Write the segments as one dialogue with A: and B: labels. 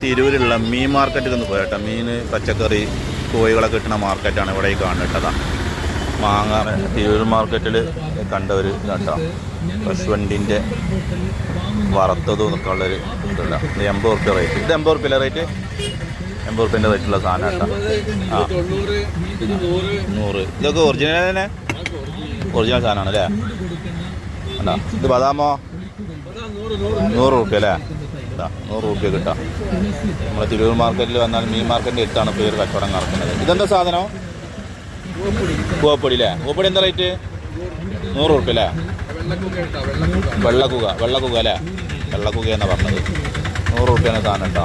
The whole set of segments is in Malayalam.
A: തിരൂരുള്ള മീൻ മാർക്കറ്റിൽ നിന്ന് പോയട്ടോ മീൻ പച്ചക്കറി കോഴികളൊക്കെ കിട്ടുന്ന മാർക്കറ്റാണ് ഇവിടെ ഈ കാണിട്ടതാ മാങ്ങ തിരൂർ മാർക്കറ്റിൽ കണ്ട ഒരു കേട്ടോ. വണ്ടിന്റെ വറുത്തതും എന്നൊക്കെ ഉള്ളൊരു ഇതല്ല ഇത് എൺപത് റുപ്യ റേറ്റ് ഇത് എൺപത് റുപ്യ റേറ്റ് എൺപത് റുപ്യന്റെ റേറ്റുള്ള സാധനം കേട്ടോ. ആ. നൂറ്. ഇതൊക്കെ ഒറിജിനൽ തന്നെ? ഒറിജിനൽ സാധനമാണ് അല്ലേ? അല്ല ഇത് ബദാമോ? നൂറ് റുപ്യ അല്ലേ ഇതാ നൂറ് റുപ്യ കിട്ടാം നമ്മൾ തിരൂർ മാർക്കറ്റിൽ വന്നാൽ മീൻ മാർക്കറ്റിന്റെ അടുത്താണ് പേര് കച്ചവടം നടക്കുന്നത്. ഇതെന്താ സാധനം? കൂവപ്പൊടി അല്ലേ കൂവപ്പൊടി എന്താ റേറ്റ് നൂറ് റുപ്യ അല്ലേ വെള്ളക്കുക വെള്ളക്കുക അല്ലേ വെള്ളക്കുക എന്നാണ് പറഞ്ഞത്. നൂറ് റുപ്യാണ് സാധനം കേട്ടോ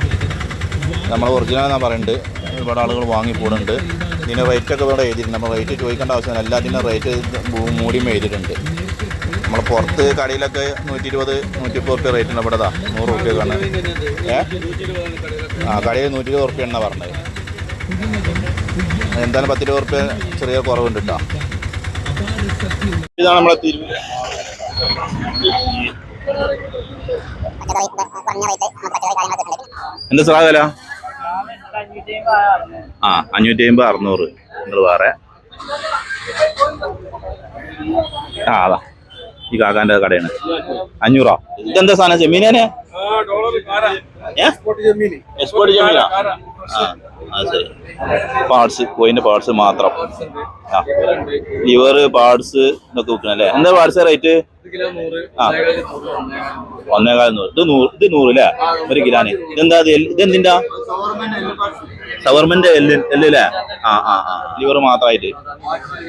A: നമ്മൾ ഒറിജിനൽ എന്നാണ് പറയുന്നത് ഒരുപാട് ആളുകൾ വാങ്ങി പോകുന്നുണ്ട് ഇതിന് റേറ്റൊക്കെ ഇവിടെ എഴുതിയിട്ടുണ്ട്. നമ്മൾ റേറ്റ് ചോദിക്കേണ്ട ആവശ്യമില്ല. എല്ലാത്തിന്റെ റേറ്റ് മൂടിയും എഴുതിയിട്ടുണ്ട്. നമ്മൾ പുറത്ത് കടയിലൊക്കെ നൂറ്റി ഇരുപത് നൂറ്റി മുപ്പത് റുപ്യ റേറ്റ് ഉണ്ട് ഇവിടെ ദാ നൂറ് റുപ്യക്കാണ് ഏ? ആ കടയിൽ നൂറ്റി ഇരുപത് റുപ്യ എന്നാണ് പറഞ്ഞത്. എന്തായാലും പത്തിരുപത് റുപ്യ ചെറിയ കുറവുണ്ട് കേട്ടോ ഇതാണ് നമ്മളെ തിരു എന്താ സാ വില? ആ അഞ്ഞൂറ്റി അമ്പത് അറുന്നൂറ്. നിങ്ങൾ വേറെ. ആ അതാ. ഈ കാക്കാന്റെ കടയാണ്. അഞ്ഞൂറോ? ഇതെന്താ സാധനം? ചെമ്മീനെ എക്സ്പോർട്ട് ചെമ്മീനാ ആ ശരി. പാർട്സ് കോയിന്റെ പാർട്സ് മാത്രം. ആ. ലിവർ പാർട്സ് ഇതൊക്കെ വിൽക്കണം അല്ലേ എന്താ പാർട്സ് റേറ്റ് ആ. ഒന്നേകാൽ നൂറ്. ഇത് നൂറ് ഇത് നൂറ് അല്ലേ? ഒരു കിലോന്. ഇതെന്താ ഇത് സവർമന്റെ എല്ല് എല്ല് ആ ആ ആ. ലിവർ മാത്രമായിട്ട്.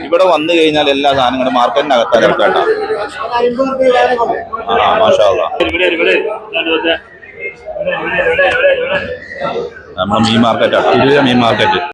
A: ഇവിടെ വന്നു കഴിഞ്ഞാൽ എല്ലാ സാധനങ്ങളും മാർക്കറ്റിന് അകത്താണ് കേട്ടോ. ആ മാഷാ. നമ്മുടെ മീൻ മാർക്കറ്റാണ് തിരുവല്ല മീൻ മാർക്കറ്റ്